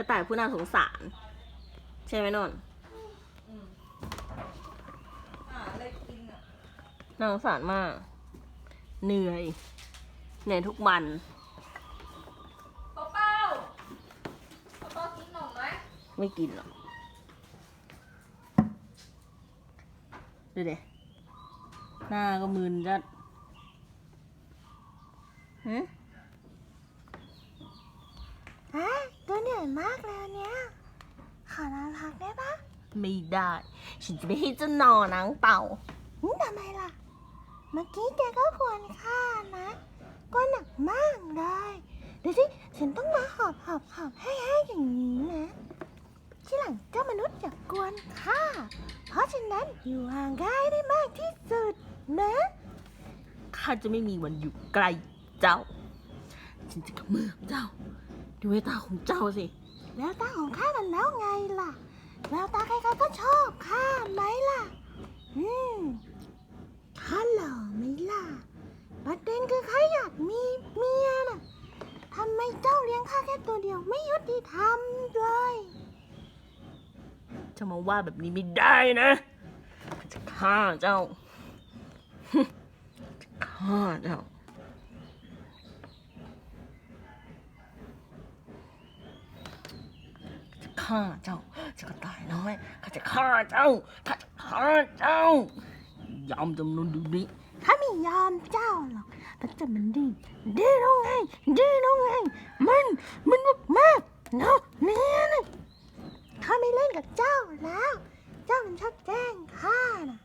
ระต่ายผู้น่าสงสาร ใช่ไหมนนท์อืมอ่าอะไรกินอะน่าสงสารมาก เหนื่อยเหนื่อยทุกวันเป้าเป้าเป้าเป้ากินหนมไหมไม่กินหรอกดูดิหน้าก็มึนจัดฮะ ฮะตัว เหนื่อยมากเลยอันเนี้ยขอนอนพักได้ปะไม่ได้ ฉันจะไม่ให้เจ้านอนนางเต่าหึทำไมล่ะ เมื่อกี้แกก็ควรค่านะก็หนักมากเลยดูสิฉันต้องมาหอบหอบหอบให้ให้อย่างนี้นะ ที่หลังเจ้ามนุษย์อย่ากวนข้าเพราะฉะนั้นอยู่ห่างกายได้มากที่สุดนะข้าจะไม่มีวันอยู่ใกล้เจ้า ฉันจะกระเมือกเจ้า ดูแววตาของเจ้าสิแล้วตาของข้ากันแล้วไงล่ะ แววตาใครๆก็ชอบข้าไหมล่ะ อืมข้าหล่อไหมล่ะ ประเด็นคือข้าอยากมีเมียน่ะทำไมเจ้าเลี้ยงข้าแค่ตัวเดียวไม่ยุติธรรมเลยจะมาว่าแบบนี้ไม่ได้นะข้าจะฆ่าเจ้าจะฆ่าเจ้า ฆ่าเจ้าจะกระต่ายน้อยข้าจะฆ่าเจ้าข้าจะฆ่าเจ้ายอมจำนนดูนี้ข้าไม่ยอมเจ้าหรอกแต่จะมันดีดีตรงไงดีตรงไงมันมันมากมาเนาะเนี่ยนะข้าไม่เล่นกับเจ้าแล้ว เจ้ามันชอบแกล้งข้านะ